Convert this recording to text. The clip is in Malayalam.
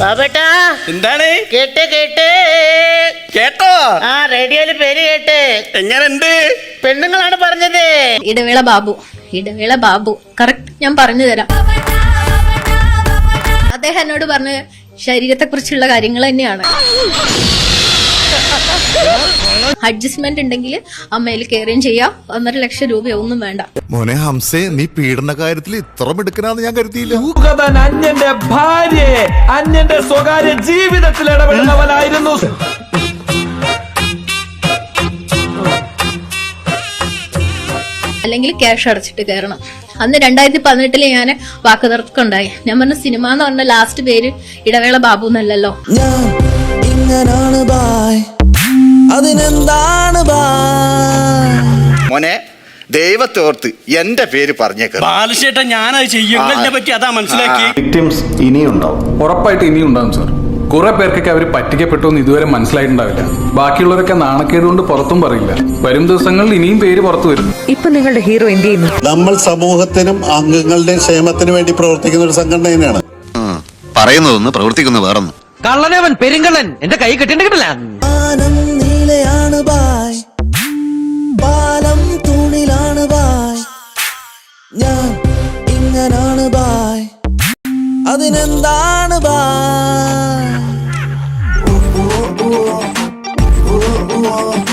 ബാബേട്ടാ എന്താണ്? കേട്ട് കേട്ട്. കേട്ടോ? ആ റേഡിയോയിൽ പേര് കേട്ട്. എങ്ങനുണ്ട് പെണ്ണുങ്ങളാണ് പറഞ്ഞത്. ഇടവേള ബാബു ഇടവേള ബാബു. കറക്റ്റ് ഞാൻ പറഞ്ഞു തരാം. അദ്ദേഹം എന്നോട് പറഞ്ഞ ശരീരത്തെ കുറിച്ചുള്ള കാര്യങ്ങൾ തന്നെയാണ്. അഡ്ജസ്റ്റ്മെന്റ് ഉണ്ടെങ്കിൽ അമ്മയിൽ കയറുകയും ചെയ്യാം. ഒന്നര ലക്ഷം രൂപയൊന്നും വേണ്ട. മോനെ ഹംസേ നീ പീഡന കാര്യത്തിൽ ഇത്ര മിടുക്കനാന്ന് ഞാൻ കരുതിയില്ല. മുഖതൻ അന്യന്റെ ഭാര്യയെ അന്യന്റെ സ്വകാര്യ ജീവിതത്തിൽ ഇടപെടുന്നവനായിരുന്നു അല്ലെങ്കിൽ ക്യാഷ് അടച്ചിട്ട് കയറണം. അന്ന് രണ്ടായിരത്തി പതിനെട്ടിൽ ഞാൻ വാക്കുതർക്കം ഉണ്ടായി ഞാൻ പറഞ്ഞ സിനിമ എന്ന് പറഞ്ഞ ലാസ്റ്റ് പേര് ഇടവേള ബാബു എന്നല്ലല്ലോ. ഞാൻ ഇങ്ങനാണ് ബായ്. അതിനെന്താണ് മോനെ ദൈവത്തോർത്ത് എന്റെ പേര് പറഞ്ഞേക്ക. ഞാനത് ചെയ്യും പറ്റി അതാ മനസ്സിലാക്കി. വിക്ടിംസ് ഇനിയുണ്ടാവും. ഉറപ്പായിട്ട് സാർ കുറെ പേർക്കൊക്കെ അവർ പറ്റിക്കപ്പെട്ടു എന്ന് ഇതുവരെ മനസ്സിലായിട്ടുണ്ടാവില്ല. ബാക്കിയുള്ളവരൊക്കെ നാണക്കേട് കൊണ്ട് പുറത്തും പറയില്ല. വരും ദിവസങ്ങളിൽ ഇനിയും പേര് പുറത്തു വരും. ഇപ്പൊ നിങ്ങളുടെ ഹീറോ എന്ത് ചെയ്യുന്നു? നമ്മൾ സമൂഹത്തിനും അംഗങ്ങളുടെ ക്ഷേമത്തിനു വേണ്ടി പ്രവർത്തിക്കുന്ന ഒരു സംഘടന തന്നെയാണ്. പറയുന്നതൊന്ന് പ്രവർത്തിക്കുന്ന വേറൊന്നും. കള്ളനവൻ പെരുങ്കള്ളൻ. എന്റെ കൈ കെട്ടിണ്ടില്ല വിമാനം നീലയാണ് ബായ്. പാലം തൂണിലാണ് ബായ്. ഞാൻ ഇങ്ങനാണ് ബായ്. അതിനെന്താണ് ബായ്? Oh, oh, oh, oh, oh.